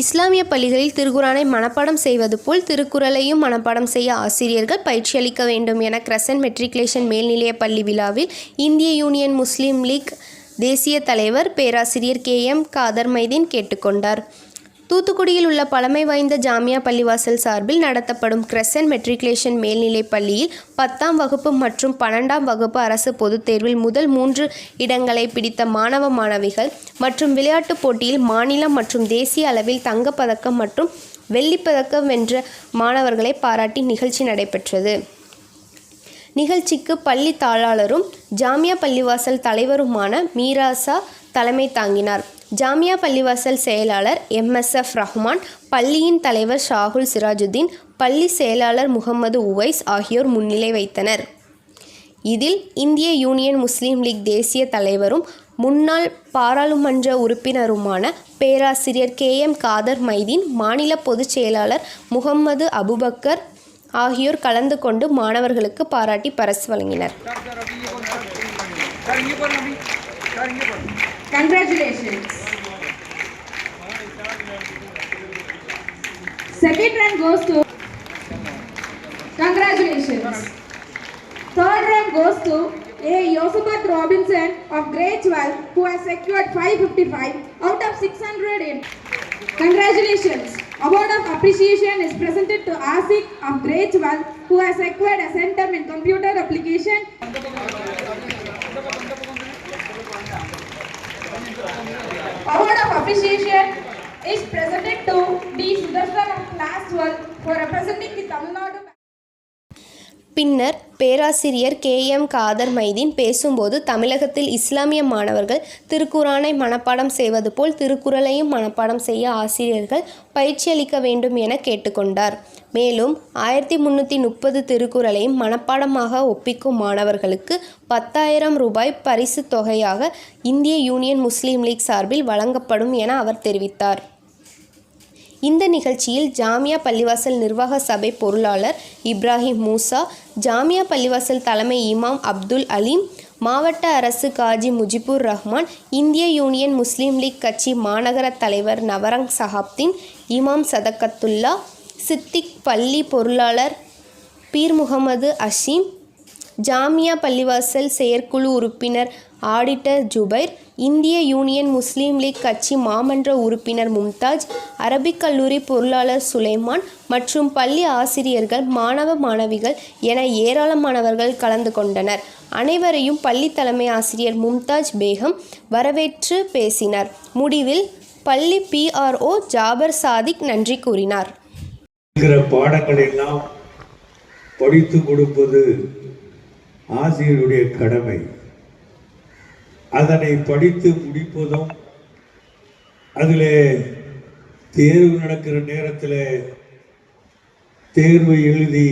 இஸ்லாமிய பள்ளிகளில் திருக்குறானை மனப்பாடம் செய்வது போல் திருக்குறளையும் மனப்பாடம் செய்ய ஆசிரியர்கள் பயிற்சி அளிக்க வேண்டும் என கிரசன் மெட்ரிகுலேஷன் மேல்நிலையப் பள்ளி விழாவில் இந்திய யூனியன் முஸ்லீம் லீக் தேசிய தலைவர் பேராசிரியர் கே எம் காதர் மைதீன் கேட்டுக்கொண்டார். தூத்துக்குடியில் உள்ள பழமை வாய்ந்த ஜாமியா பள்ளிவாசல் சார்பில் நடத்தப்படும் கிரசன்ட் மெட்ரிகுலேஷன் மேல்நிலைப் பள்ளியில் பத்தாம் வகுப்பு மற்றும் பன்னெண்டாம் வகுப்பு அரசு பொதுத் தேர்வில் முதல் மூன்று இடங்களை பிடித்த மாணவ மாணவிகள் மற்றும் விளையாட்டுப் போட்டியில் மாநிலம் மற்றும் தேசிய அளவில் தங்கப்பதக்கம் மற்றும் வெள்ளிப்பதக்கம் வென்ற மாணவர்களை பாராட்டி நிகழ்ச்சி நடைபெற்றது. நிகழ்ச்சிக்கு பள்ளி தாளாளரும் ஜாமியா பள்ளிவாசல் தலைவருமான மீராசா தலைமை தாங்கினார். ஜாமியா பள்ளிவாசல் செயலாளர் எம்எஸ்எஃப் ரஹ்மான் பள்ளியின் தலைவர் ஷாகுல் சிராஜுதீன் பள்ளி செயலாளர் முகமது உவைஸ் ஆகியோர் முன்னிலை வைத்தனர். இதில் இந்திய யூனியன் முஸ்லீம் லீக் தேசிய தலைவரும் முன்னாள் பாராளுமன்ற உறுப்பினருமான பேராசிரியர் கே எம் காதர் மைதீன் மாநில பொதுச் செயலாளர் முகம்மது அபுபக்கர் ஆகியோர் கலந்து கொண்டு மாணவர்களுக்கு பாராட்டி பரிசு வழங்கினர். Congratulations. Second rank goes to. Congratulations. Third rank goes to A. Yosabat Robinson of grade 12 who has secured 555 out of 600 in. Congratulations. Award of appreciation is presented to Asik of grade 12 who has acquired a center in computer application Award of appreciation is presented to D. Sudarshan of class 12 for representing the Tamil Nadu. பின்னர் பேராசிரியர் K M Kader Maideen பேசும்போது தமிழகத்தில் இஸ்லாமிய மாணவர்கள் திருக்குறானை மனப்பாடம் செய்வது போல் திருக்குறளையும் மனப்பாடம் செய்ய ஆசிரியர்கள் பயிற்சி அளிக்க வேண்டும் என கேட்டுக்கொண்டார் மேலும் ஆயிரத்தி முன்னூற்றி முப்பது திருக்குறளையும் மனப்பாடமாக ஒப்பிக்கும் மாணவர்களுக்கு பத்தாயிரம் ரூபாய் பரிசுத் தொகையாக இந்திய யூனியன் முஸ்லீம் லீக் சார்பில் வழங்கப்படும் என அவர் தெரிவித்தார். இந்த நிகழ்ச்சியில் ஜாமியா பள்ளிவாசல் நிர்வாக சபை பொருளாளர் இப்ராஹிம் மூசா ஜாமியா பள்ளிவாசல் தலைமை இமாம் அப்துல் அலீம் மாவட்ட அரசு காஜி முஜிபுர் ரஹ்மான் இந்திய யூனியன் முஸ்லீம் லீக் கட்சி மாநகர தலைவர் நவரங் சஹாப்தீன் இமாம் சதக்கத்துல்லா சித்திக் பள்ளி பொருளாளர் பீர் முகமது அஷீம் ஜாமியா பள்ளிவாசல் செயற்குழு உறுப்பினர் ஆடிட்டர் ஜுபைர் இந்திய யூனியன் முஸ்லீம் லீக் கட்சி மாமன்ற உறுப்பினர் மும்தாஜ் அரபிக் கல்லூரி பொருளாளர் சுலைமான் மற்றும் பள்ளி ஆசிரியர்கள் மாணவ மாணவிகள் என ஏராளமானவர்கள் கலந்து கொண்டனர். அனைவரையும் பள்ளி தலைமை ஆசிரியர் மும்தாஜ் பேகம் வரவேற்று பேசினார். முடிவில் பள்ளி பிஆர்ஓ ஜாபர் சாதிக் நன்றி கூறினார். பாடங்கள் எல்லாம் படித்து கொடுப்பது ஆசிரியருடைய கடமை. அதனை படித்து முடிப்பதும் அதில் தேர்வு நடக்கிற நேரத்தில் தேர்வு எழுதி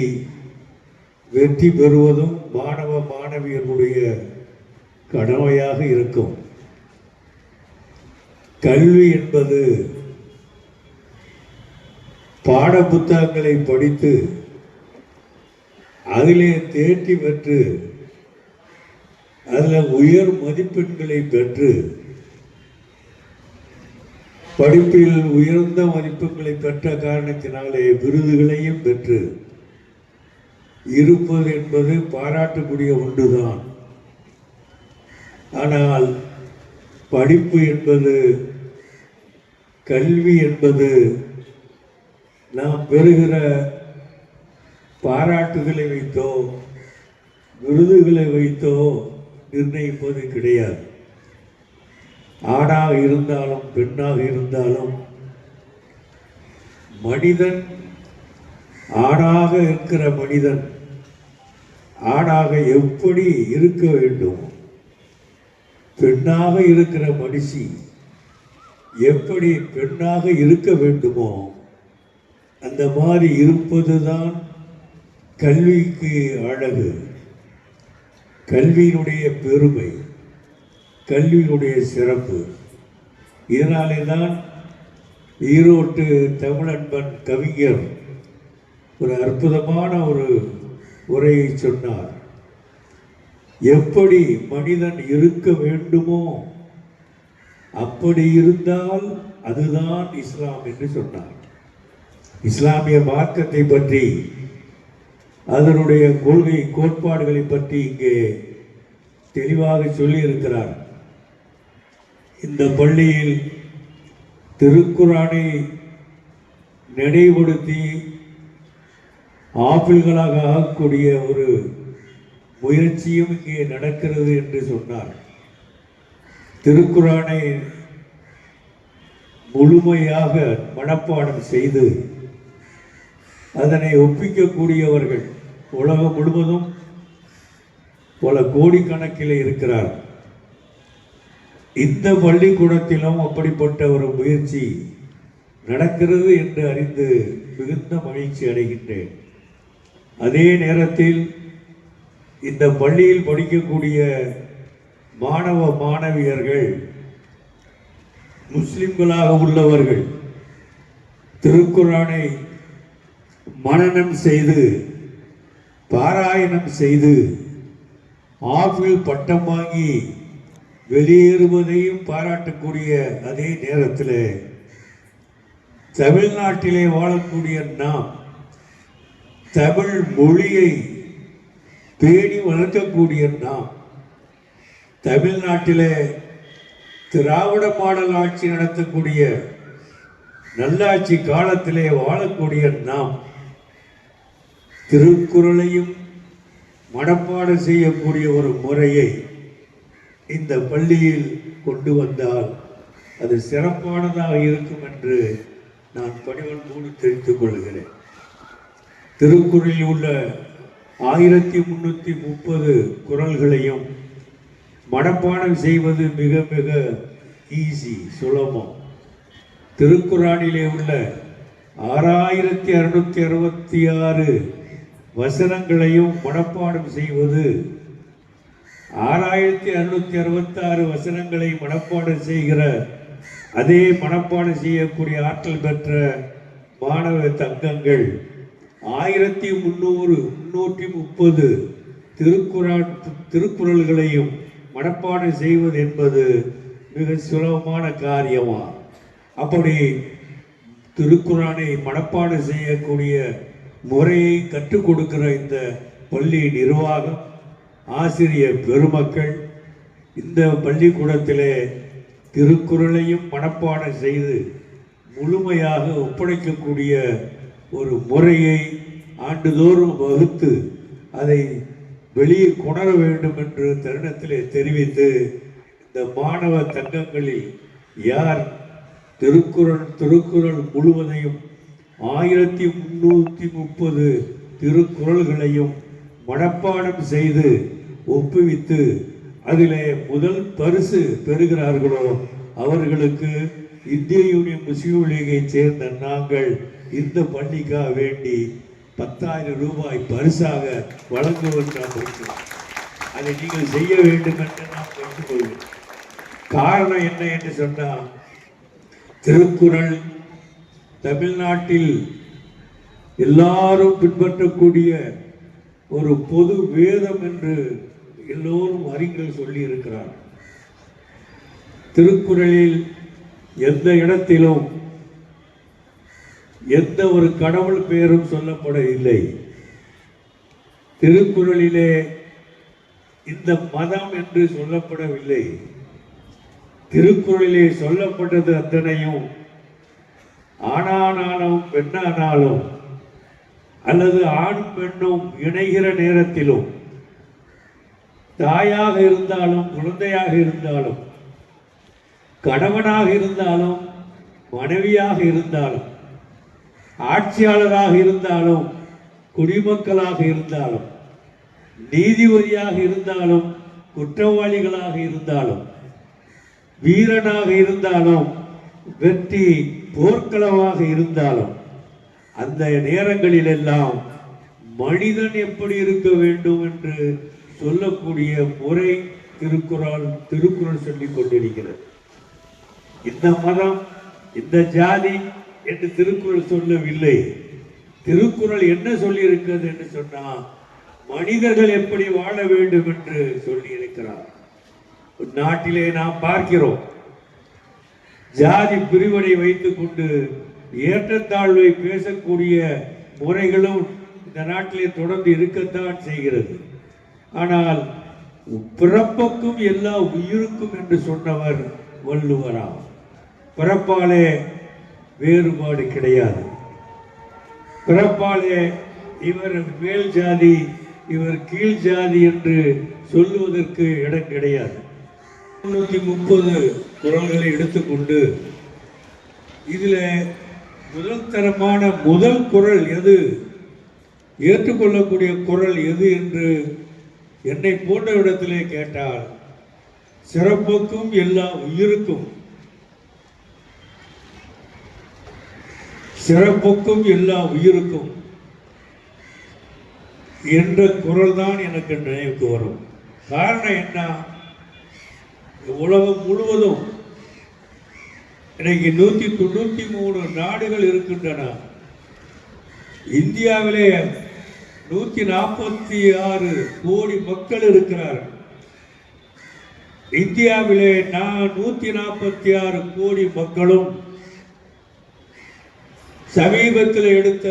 வெற்றி பெறுவதும் மாணவ மாணவியர்களுடைய கடமையாக இருக்கும். கல்வி என்பது பாட புத்தகங்களை படித்து அதிலே தேர்ச்சி பெற்று அதில் உயர் மதிப்பெண்களை பெற்று படிப்பில் உயர்ந்த மதிப்பெண்களை பெற்ற காரணத்தினாலே விருதுகளையும் பெற்று இருப்பது என்பது பாராட்டக்கூடிய ஒன்றுதான். ஆனால் படிப்பு என்பது கல்வி என்பது நாம் பெறுகிற பாராட்டுகளை வைத்தோ விருதுகளை வைத்தோ நிர்ணயிப்பது கிடையாது. ஆணாக இருந்தாலும் பெண்ணாக இருந்தாலும் மனிதன் ஆணாக இருக்கிற மனிதன் ஆணாக எப்படி இருக்க வேண்டும் பெண்ணாக இருக்கிற மனுஷி எப்படி பெண்ணாக இருக்க வேண்டுமோ அந்த மாதிரி இருப்பது தான் கல்விக்கு அழகு கல்வியினுடைய பெருமை கல்வியினுடைய சிறப்பு. இதனாலே தான் ஈரோட்டு தமிழன்பன் கவிஞர் ஒரு அற்புதமான ஒரு உரையை சொன்னார். எப்படி மனிதன் இருக்க வேண்டுமோ அப்படி இருந்தால் அதுதான் இஸ்லாம் என்று சொன்னார். இஸ்லாமிய மார்க்கத்தை பற்றி அதனுடைய கொள்கை கோட்பாடுகளை பற்றி இங்கே தெளிவாக சொல்லியிருக்கிறார். இந்த பள்ளியில் திருக்குறானை நினைவுபடுத்தி ஆப்பிள்களாக ஆகக்கூடிய ஒரு முயற்சியும் இங்கே நடக்கிறது என்று சொன்னார். திருக்குறானை முழுமையாக மனப்பாடம் செய்து அதனை ஒப்பிக்கக்கூடியவர்கள் உலகம் முழுவதும் பல கோடிக்கணக்கில் இருக்கிறார். இந்த பள்ளிக்கூடத்திலும் அப்படிப்பட்ட ஒரு முயற்சி நடக்கிறது என்று அறிந்து மிகுந்த மகிழ்ச்சி அடைகின்றேன். அதே நேரத்தில் இந்த பள்ளியில் படிக்கக்கூடிய மாணவ மாணவியர்கள் முஸ்லிம்களாக உள்ளவர்கள் திருக்குறானை மனனம் செய்து பாராயணம் செய்து ஆப்பிள் பட்டம் வாங்கி வெளியேறுவதையும் பாராட்டக்கூடிய அதே நேரத்தில் தமிழ்நாட்டிலே வாழக்கூடிய நாம் தமிழ் மொழியை பேணி வளர்க்கக்கூடிய நாம் தமிழ்நாட்டிலே திராவிட மாடல் ஆட்சி நடத்தக்கூடிய நல்லாட்சி காலத்திலே வாழக்கூடிய நாம் திருக்குறளையும் மனப்பாடம் செய்யக்கூடிய ஒரு முறையை இந்த பள்ளியில் கொண்டு வந்தால் அது சிறப்பானதாக இருக்கும் என்று நான் பணிவன்போடு தெரிவித்துக் கொள்கிறேன். திருக்குறளில் உள்ள ஆயிரத்தி முன்னூற்றி முப்பது குரல்களையும் மனப்பாடம் செய்வது மிக மிக ஈஸி சுலபம். திருக்குறானிலே உள்ள ஆறாயிரத்தி அறுநூற்றி அறுபத்தி ஆறு வசனங்களையும் மனப்பாடம் செய்வது. ஆறாயிரத்தி அறுநூத்தி அறுபத்தி ஆறு வசனங்களை மனப்பாடம் செய்கிற அதே மனப்பாடம் செய்யக்கூடிய ஆற்றல் பெற்ற மாணவ தங்கங்கள். ஆயிரத்தி முந்நூறு முன்னூற்றி முப்பது திருக்குறான் திருக்குறள்களையும் மனப்பாடம் செய்வது என்பது மிக சுலபமான காரியமா? அப்படி திருக்குறானை மனப்பாடம் செய்யக்கூடிய முறையை கற்றுக் கொடுக்கிற இந்த பள்ளி நிர்வாகம் ஆசிரியர் பெருமக்கள் இந்த பள்ளிக்கூடத்திலே திருக்குறளையும் மனப்பாடம் செய்து முழுமையாக ஒப்படைக்கக்கூடிய ஒரு முறையை ஆண்டுதோறும் வகுத்து அதை வெளியே கொணர வேண்டும் என்று தருணத்திலே தெரிவித்து இந்த மாணவ தங்கங்களில் யார் திருக்குறள் திருக்குறள் முழுவதையும் ஆயிரத்தி முன்னூற்றி முப்பது திருக்குறள்களையும் மனப்பாடம் செய்து ஒப்புவித்து அதிலே முதல் பரிசு பெறுகிறார்களோ அவர்களுக்கு இந்திய யூனியன் முஸ்லீம் லீகை சேர்ந்த நாங்கள் இந்த பள்ளிக்காக வேண்டி பத்தாயிரம் ரூபாய் பரிசாக வழங்குவது நாம் அதை நீங்கள் செய்ய வேண்டும் என்று நாம் கேட்டுக்கொள்வோம் காரணம் என்ன என்று சொன்னால் திருக்குறள் தமிழ்நாட்டில் எல்லாரும் பின்பற்றக்கூடிய ஒரு பொது வேதம் என்று எல்லோரும் அறிஞர்கள் சொல்லியிருக்கிறார். திருக்குறளில் எந்த இடத்திலும் எந்த ஒரு கடவுள் பெயரும் சொல்லப்படவில்லை. திருக்குறளிலே இந்த மதம் என்று சொல்லப்படவில்லை. திருக்குறளிலே சொல்லப்பட்டது அத்தனையும் ஆணானாலும் பெண்ணானாலும் அல்லது ஆண் பெண்ணும் இணைகிற நேரத்திலும் தாயாக இருந்தாலும் குழந்தையாக இருந்தாலும் கணவனாக இருந்தாலும் மனைவியாக இருந்தாலும் ஆட்சியாளராக இருந்தாலும் குடிமக்களாக இருந்தாலும் நீதிபதியாக இருந்தாலும் குற்றவாளிகளாக இருந்தாலும் வீரனாக இருந்தாலும் வெற்றி போர்க்களமாக இருந்தாலும் அந்த நேரங்களிலெல்லாம் மனிதன் எப்படி இருக்க வேண்டும் என்று சொல்லக்கூடிய முறை திருக்குறள் திருக்குறள் சொல்லிக் கொண்டிருக்கிறது. இந்த மதம் இந்த ஜாதி என்று திருக்குறள் சொல்லவில்லை. திருக்குறள் என்ன சொல்லியிருக்கிறது என்று சொன்னால் மனிதர்கள் எப்படி வாழ வேண்டும் என்று சொல்லி இருக்கிறார் நாட்டிலே நாம் பார்க்கிறோம். ஜாதி பிரிவினை வைத்துக்கொண்டு ஏற்றத்தாழ்வை பேசக்கூடிய முறைகளும் இந்த நாட்டிலே தொடர்ந்து இருக்கத்தான் செய்கிறது. ஆனால் பிறப்புக்கும் எல்லா உயிருக்கும் என்று சொன்னவர் வள்ளுவராம். பிறப்பாலே வேறுபாடு கிடையாது. பிறப்பாலே இவர் மேல் ஜாதி இவர் கீழ் ஜாதி என்று சொல்லுவதற்கு இடம் கிடையாது. முன்னூத்தி முப்பது குரல்களை எடுத்துக்கொண்டு இதுல முதல் தரமான முதல் குரல் எது? ஏற்றுக்கொள்ளக்கூடிய குரல் எது என்று என்னை போன்ற இடத்திலே கேட்டால் சிறப்புக்கும் எல்லா உயிருக்கும். சிறப்புக்கும் எல்லா உயிருக்கும் என்ற குரல் தான் எனக்கு நினைவுக்கு வரும். காரணம் என்ன? உலகம் முழுவதும் இன்னைக்கு நூத்தி தொண்ணூத்தி மூணு நாடுகள் இருக்கின்றன. இந்தியாவிலே நூத்தி நாற்பத்தி ஆறு கோடி மக்கள் இருக்கிறார்கள். இந்தியாவிலே நான் நூத்தி நாற்பத்தி ஆறு கோடி மக்களும் சமீபத்தில் எடுத்த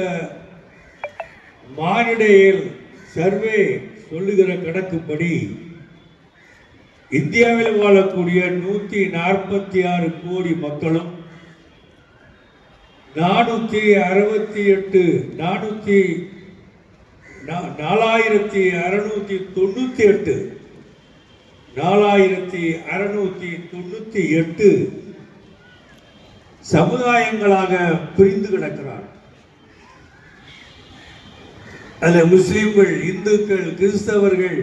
மானிடையில் சர்வே சொல்லுகிற கணக்குப்படி இந்தியாவில் வாழக்கூடிய நூத்தி நாற்பத்தி ஆறு கோடி மக்களும் நானூத்தி அறுபத்தி எட்டு நானூத்தி நா- நாலாயிரத்தி அறுநூத்தி தொண்ணூத்தி எட்டு நாலாயிரத்தி அறுநூத்தி தொண்ணூத்தி எட்டு சமுதாயங்களாக பிரிந்து கிடக்கிறார். அதில் முஸ்லீம்கள் இந்துக்கள் கிறிஸ்தவர்கள்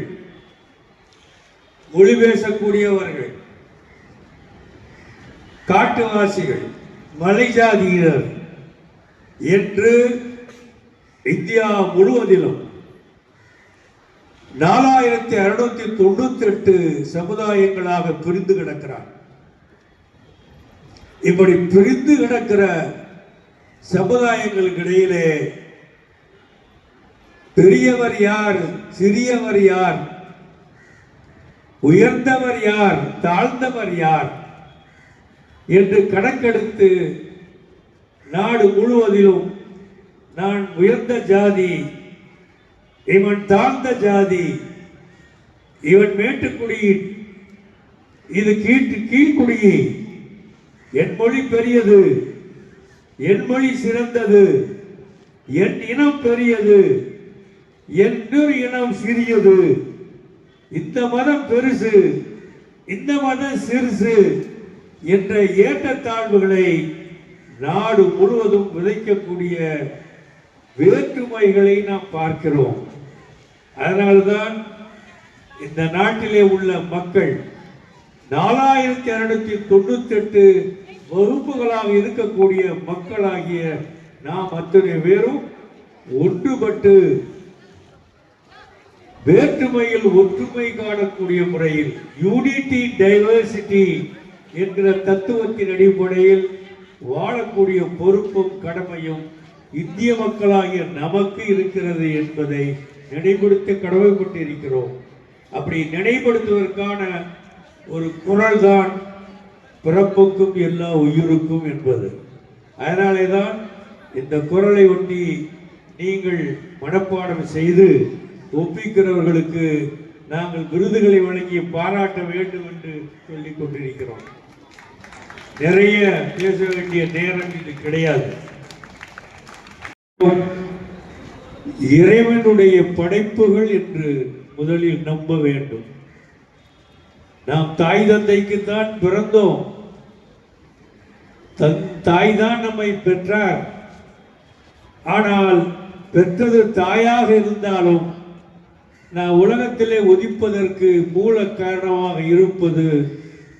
மொழி பேசக்கூடியவர்கள் காட்டுவாசிகள் மலை ஜாதியினர் என்று இந்தியா முழுவதிலும் நாலாயிரத்தி அறுநூத்தி தொண்ணூத்தி எட்டு சமுதாயங்களாக பிரிந்து கிடக்கிறார். இப்படி பிரிந்து கிடக்கிற சமுதாயங்களுக்கு இடையிலே பெரியவர் யார் சிறியவர் யார் உயர்ந்தவர் யார் தாழ்ந்தவர் யார் என்று கணக்கெடுத்து நாடு முழுவதிலும் நான் உயர்ந்த ஜாதி இவன் தாழ்ந்த ஜாதி இவன் மேட்டுக்குடியின் இது கீட்டு கீழ்குடி. என் மொழி பெரியது என் மொழி சிறந்தது என் இனம் பெரியது என் இனம் சிறியது. இந்த மதம் பெருசு இந்த மதம் சிறுசு என்ற ஏற்றத்தாழ்வுகளை நாடு முழுவதும் விதைக்கக்கூடிய வேற்றுமைகளை நாம் பார்க்கிறோம். அதனால்தான் இந்த நாட்டிலே உள்ள மக்கள் நாலாயிரத்தி அறுநூத்தி தொண்ணூத்தி எட்டு வகுப்புகளாக இருக்கக்கூடிய மக்களாகிய நாம் அத்தனை பேரும் ஒன்றுபட்டு வேற்றுமையில் ஒற்றுமை காணக்கூடிய முறையில் யூனிட்டி டைவர்சிட்டி என்கிற தத்துவத்தின் அடிப்படையில் வாழக்கூடிய பொறுப்பும் கடமையும் இந்திய மக்களாகிய நமக்கு இருக்கிறது என்பதை நினைவுபடுத்த கடமைப்பட்டிருக்கிறோம். அப்படி நினைப்படுத்துவதற்கான ஒரு குரல் தான் பிறப்புக்கும் எல்லா உயிருக்கும் என்பது. அதனாலே தான் இந்த குரலை ஒட்டி நீங்கள் மனப்பாடம் செய்து ஒப்பிக்கிறவர்களுக்கு நாங்கள் விருதுகளை வழங்கி பாராட்ட வேண்டும் என்று சொல்லிக் கொண்டிருக்கிறோம். நிறைய பேச வேண்டிய நேரம் இது கிடையாது. இறைவனுடைய படைப்புகள் என்று முதலில் நம்ப வேண்டும். நாம் தாய் தந்தைக்கு தான் பிறந்தோம். தன் தாய் தான் நம்மை பெற்றார். ஆனால் பெற்றது தாயாக இருந்தாலும் நான் உலகத்திலே உதிப்பதற்கு மூல காரணமாக இருப்பது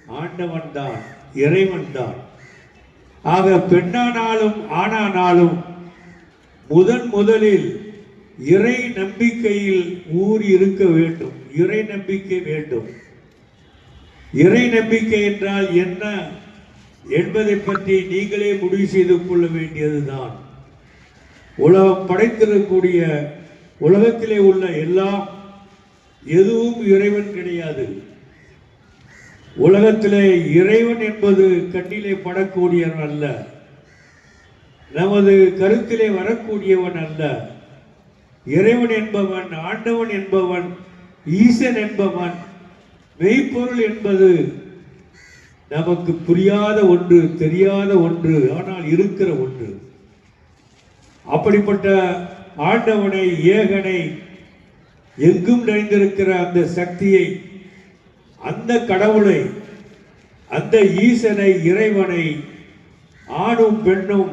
ஆண்டவன் தான் இறைவன் தான். ஆக பெண்ணானாலும் ஆணானாலும் முதன் முதலில் இறை நம்பிக்கையில் ஊறி இருக்க வேண்டும். இறை நம்பிக்கை வேண்டும். இறை நம்பிக்கை என்றால் என்ன? என்பதை பற்றி நீங்களே முடிவு செய்து கொள்ள வேண்டியதுதான். உலகம் படைத்திருக்கக்கூடிய உலகத்திலே உள்ள எல்லாம் எதுவும் இறைவன் கிடையாது. உலகத்திலே இறைவன் என்பது கண்ணிலே படக்கூடியவன் அல்ல. நமது கருத்திலே வரக்கூடியவன் அல்ல. இறைவன் என்பவன் ஆண்டவன் என்பவன் ஈசன் என்பவன் மெய்ப்பொருள் என்பது நமக்கு புரியாத ஒன்று தெரியாத ஒன்று ஆனால் இருக்கிற ஒன்று. அப்படிப்பட்ட ஆண்டவனை ஏகனை எங்கும் நிறைந்திருக்கிற அந்த சக்தியை அந்த கடவுளை அந்த ஈசனை இறைவனை ஆணும் பெண்ணும்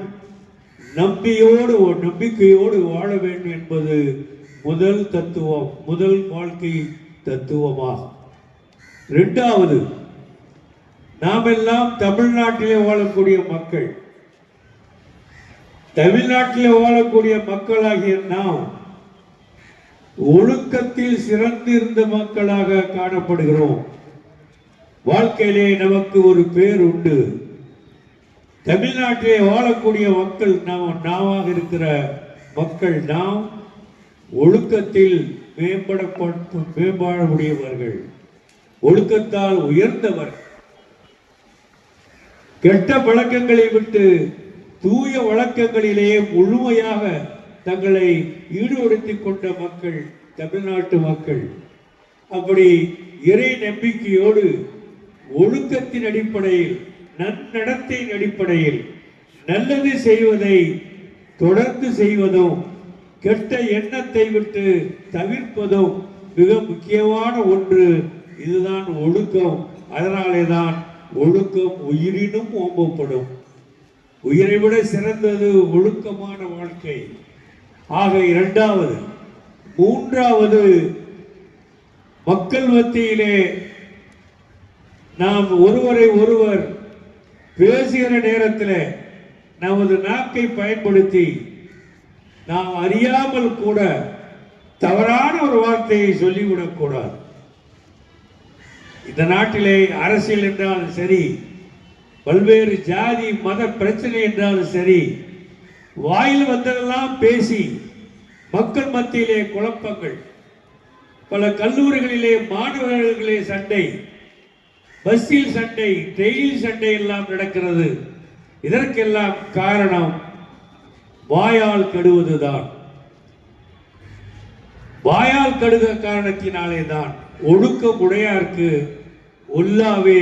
நம்பியோடு நம்பிக்கையோடு வாழ வேண்டும் என்பது முதல் தத்துவம் முதல் வாழ்க்கை தத்துவமாகும். இரண்டாவது நாமெல்லாம் தமிழ்நாட்டிலே வாழக்கூடிய மக்கள். தமிழ்நாட்டிலே வாழக்கூடிய மக்களாகிய நாம் ஒழுக்கத்தில் சிறந்திருந்த மக்களாக காணப்படுகிறோம். வாழ்க்கையிலே நமக்கு ஒரு பேர் உண்டு. தமிழ்நாட்டிலே வாழக்கூடிய மக்கள் நாம் நாமாக இருக்கிற மக்கள் நாம் ஒழுக்கத்தில் மேம்பட மேம்பாடக்கூடியவர்கள் ஒழுக்கத்தால் உயர்ந்தவர். கெட்ட பழக்கங்களை விட்டு தூய வழக்கங்களிலே முழுமையாக தங்களை ஈடுபடுத்தி கொண்ட மக்கள் தமிழ்நாட்டு மக்கள் அப்படி இறை நம்பிக்கையோடு ஒழுக்கத்தின் அடிப்படையில் நன்னடத்தையின் அடிப்படையில் நல்லது செய்வதை தொடர்ந்து செய்வதும் கெட்ட எண்ணத்தை விட்டு தவிர்ப்பதும் மிக முக்கியமான ஒன்று. இதுதான் ஒழுக்கம். அதனாலே தான் ஒழுக்கம் உயிரினும் ஓம்பப்படும். உயிரை விட சிறந்தது ஒழுக்கமான வாழ்க்கை. ஆக இரண்டாவது மூன்றாவது மக்கள் மத்தியிலே நாம் ஒருவரை ஒருவர் பேசுகிற நேரத்தில் நமது நாக்கை பயன்படுத்தி நாம் அறியாமல் கூட தவறான ஒரு வார்த்தையை சொல்லிவிடக்கூடாது இந்த நாட்டிலே அரசியல் என்றாலும் சரி பல்வேறு ஜாதி மத பிரச்சனை என்றாலும் சரி வாயில் வந்ததெல்லாம் பேசி மக்கள் மத்தியிலே குழப்பங்கள். பல கல்லூரிகளிலே மாணவர்களிலே சண்டை. பஸ்ஸில் சண்டை ட்ரெயினில் சண்டை எல்லாம் நடக்கிறது. இதற்கெல்லாம் காரணம் வாயால் கடுவதுதான். வாயால் கடுக காரணத்தினாலே தான் ஒழுக்க உடையார்க்கு ஒல்லாவே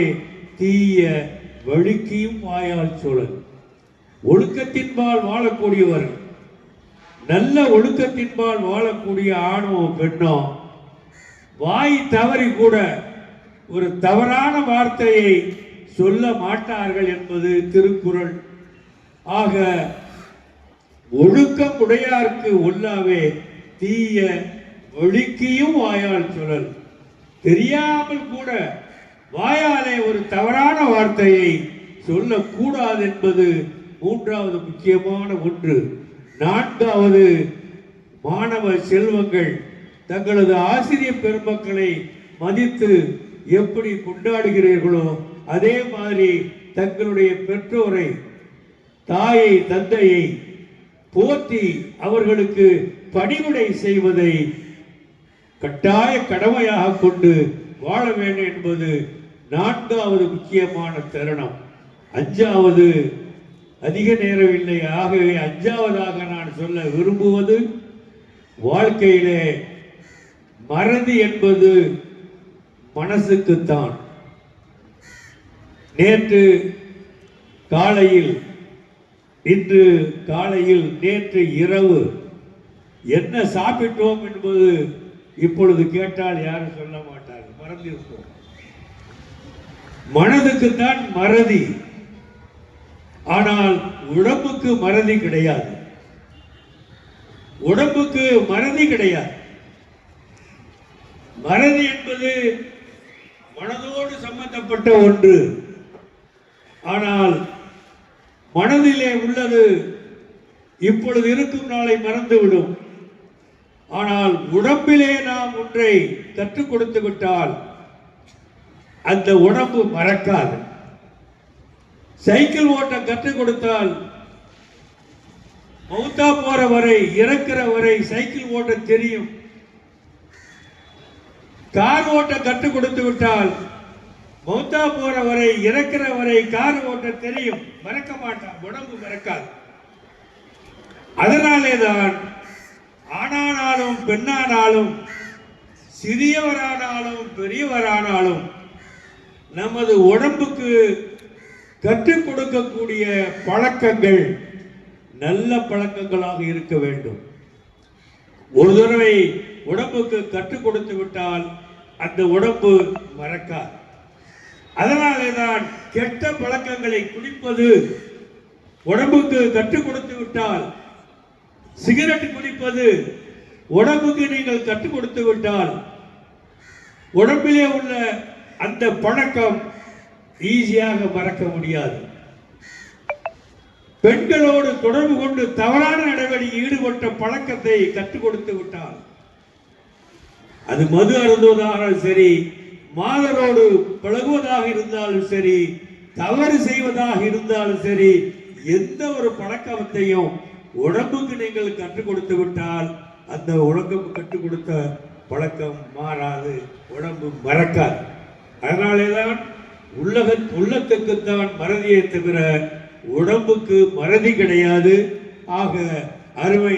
தீய வழுக்கியும் வாயால் சூழல் ஒழுக்கத்தின்பால் வாழக்கூடியவர்கள். நல்ல ஒழுக்கத்தின்பால் வாழக்கூடிய ஆணோ பெண்ணோ. வாய் தவறி கூட ஒரு தவறான வார்த்தையை சொல்ல மாட்டார்கள் என்பது திருக்குறள். ஆக ஒழுக்கம் உடையார்க்கு ஒல்லாவே தீய ஒழுக்கியும் வாயால் சுழல் தெரியாமல் கூட வாயாலே ஒரு தவறான வார்த்தையை சொல்லக்கூடாது என்பது மூன்றாவது முக்கியமான ஒன்று. நான்காவது மாணவ செல்வங்கள் தங்களது ஆசிரியர் பெருமக்களை மதித்து எப்படி கொண்டாடுகிறீர்களோ அதே மாதிரி தங்களுடைய பெற்றோரை தாயை தந்தையை போற்றி அவர்களுக்கு பணிவிடை செய்வதை கட்டாய கடமையாக கொண்டு வாழ வேண்டும் என்பது நான்காவது முக்கியமான தருணம். அஞ்சாவது அதிக நேரம் இல்லை. ஆகவே அஞ்சாவதாக நான் சொல்ல விரும்புவது வாழ்க்கையிலே மறதி என்பது மனசுக்குத்தான். நேற்று காலையில் இன்று காலையில் நேற்று இரவு என்ன சாப்பிட்டோம் என்பது இப்பொழுது கேட்டால் யாரும் சொல்ல மாட்டார்கள். மறந்திருப்போம். மனதுக்குத்தான் மறதி. ஆனால் உடம்புக்கு மறதி கிடையாது. உடம்புக்கு மறதி கிடையாது. மறதி என்பது மனதோடு சம்பந்தப்பட்ட ஒன்று. ஆனால் மனதிலே உள்ளது இப்பொழுது இருக்கும் நாளை மறந்துவிடும். ஆனால் உடம்பிலே நாம் ஒன்றை கற்றுக் கொடுத்து விட்டால் அந்த உடம்பு மறக்காது. சைக்கிள் ஓட்ட கற்றுக் கொடுத்தால் மௌத்தா போற வரை இறக்கிற வரை சைக்கிள் ஓட்ட தெரியும். கார் ஓட்ட கற்றுக் கொடுத்து விட்டால் மௌத்தா போற வரை இறக்கிற வரை கார் ஓட்ட தெரியும். மறக்க மாட்டான் உடம்பு மறக்காது. அதனாலே தான் ஆணானாலும் பெண்ணானாலும் சிறியவரானாலும் பெரியவரானாலும் நமது உடம்புக்கு கற்றுக் கொடுக்கக்கூடிய பழக்கங்கள் நல்ல பழக்கங்களாக இருக்க வேண்டும். ஒரு தடவை உடம்புக்கு கற்றுக் கொடுத்து விட்டால் அந்த உடம்பு மறக்காது. அதனாலே தான் கெட்ட பழக்கங்களை குடிப்பது உடம்புக்கு கற்றுக் கொடுத்து விட்டால் சிகரெட் குடிப்பது உடம்புக்கு நீங்கள் கற்றுக் கொடுத்து விட்டால் உடம்பிலே உள்ள அந்த பழக்கம் ஈஸியாக மறக்க முடியாது. பெண்களோடு தொடர்பு கொண்டு தவறான நடவடிக்கை ஈடுபட்ட பழக்கத்தை கற்றுக் கொடுத்து விட்டால் அது மது அருந்துவதாக சரி மாதரோடு பழகுவதாக இருந்தாலும் சரி தவறு செய்வதாக இருந்தாலும் சரி எந்த ஒரு பழக்கத்தையும் உடம்புக்கு நீங்கள் கற்றுக் கொடுத்து விட்டால் அந்த உடம்புக்கு கற்றுக் கொடுத்த பழக்கம் மாறாது உடம்பு மறக்காது. அதனாலே தான் உள்ளக உள்ளத்துக்குத்தான் மறதியை தவிர உடம்புக்கு மறதி கிடையாது. ஆக அருமை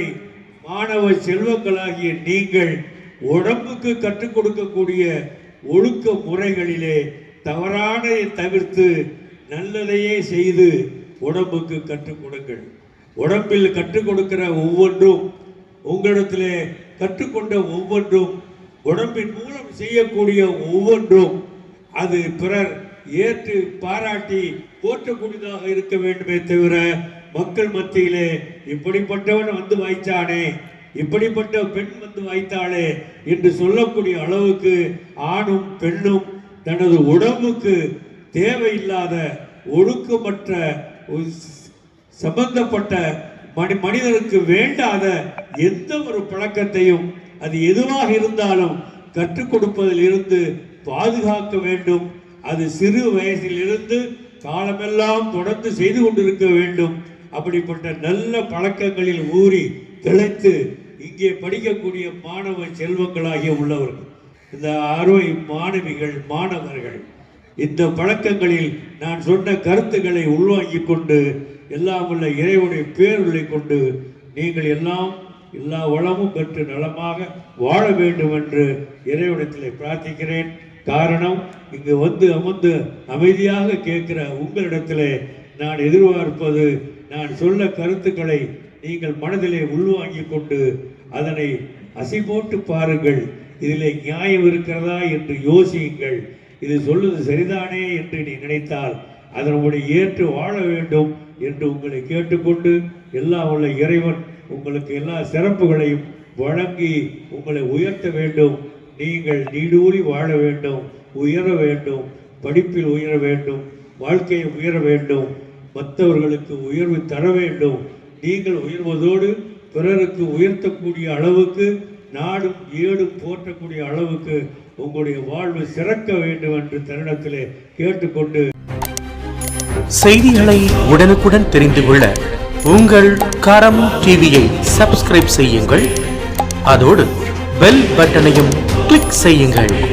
மாணவ செல்வங்களாகிய நீங்கள் உடம்புக்கு கற்றுக் கொடுக்கக்கூடிய ஒழுக்க முறைகளிலே தவறானதை தவிர்த்து நல்லதையே செய்து உடம்புக்கு கற்றுக் கொடுங்கள். உடம்பில் கற்றுக் கொடுக்கிற ஒவ்வொன்றும் உங்களிடத்திலே கற்றுக்கொண்ட ஒவ்வொன்றும் உடம்பின் மூலம் செய்யக்கூடிய ஒவ்வொன்றும் அது பிறர் ஏற்று பாராட்டி போற்றக்கூடியதாக இருக்க வேண்டுமே தவிர மக்கள் மத்தியிலே இப்படிப்பட்டவன் வந்து வாய்ச்சானே இப்படிப்பட்ட பெண் வந்து வாய்த்தாளே என்று சொல்லக்கூடிய அளவுக்கு ஆணும் பெண்ணும் தனது உடம்புக்கு தேவையில்லாத ஒழுக்கமற்ற ஒரு சம்பந்தப்பட்ட மனி மனிதனுக்கு வேண்டாத எந்த ஒரு பழக்கத்தையும் அது எதுவாக இருந்தாலும் கற்றுக் கொடுப்பதில் இருந்து பாதுகாக்க வேண்டும். அது சிறு வயசிலிருந்து காலமெல்லாம் தொடர்ந்து செய்து கொண்டிருக்க வேண்டும். அப்படிப்பட்ட நல்ல பழக்கங்களில் ஊறி திளைத்து இங்கே படிக்கக்கூடிய மாணவ செல்வங்களாகிய உள்ளவர்கள் இந்த அறுவை மாணவிகள் மாணவர்கள் இந்த பழக்கங்களில் நான் சொன்ன கருத்துக்களை உள்வாங்கிக் கொண்டு எல்லாம் உள்ள இறைவனுடைய பேருளை கொண்டு நீங்கள் எல்லாம் எல்லா வளமும் பெற்று நலமாக வாழ வேண்டும் என்று இறைவனத்தில் பிரார்த்திக்கிறேன். காரணம் இங்கு வந்து அமர்ந்து அமைதியாக கேட்கிற உங்களிடத்திலே நான் எதிர்பார்ப்பது நான் சொல்ல கருத்துக்களை நீங்கள் மனதிலே உள்வாங்கி கொண்டு அதனை அசை போட்டு பாருங்கள். இதிலே நியாயம் இருக்கிறதா என்று யோசியுங்கள். இது சொல்லுவது சரிதானே என்று நீ நினைத்தால் அதனுடைய ஏற்று வாழ வேண்டும் என்று உங்களை கேட்டுக்கொண்டு எல்லாம் உள்ள இறைவன் உங்களுக்கு எல்லா சிறப்புகளையும் வழங்கி உங்களை உயர்த்த வேண்டும். நீங்கள் நீடூழி வாழ வேண்டும் உயர வேண்டும் படிப்பில் உயர வேண்டும் வாழ்க்கையை உயர வேண்டும். மற்றவர்களுக்கு உயர்வு தர வேண்டும். நீங்கள் உயர்வதோடு பிறருக்கு உயர்த்தக்கூடிய அளவுக்கு நாடும் ஏடும் போற்றக்கூடிய அளவுக்கு உங்களுடைய வாழ்வு சிறக்க வேண்டும் என்று தருணத்திலே கேட்டுக்கொண்டு செய்திகளை உடனுக்குடன் தெரிந்து கொள்ள உங்கள் கரம் டிவியை சப்ஸ்கிரைப் செய்யுங்கள். அதோடு பெல் பட்டனையும் கிளிக் செய்யுங்கள்.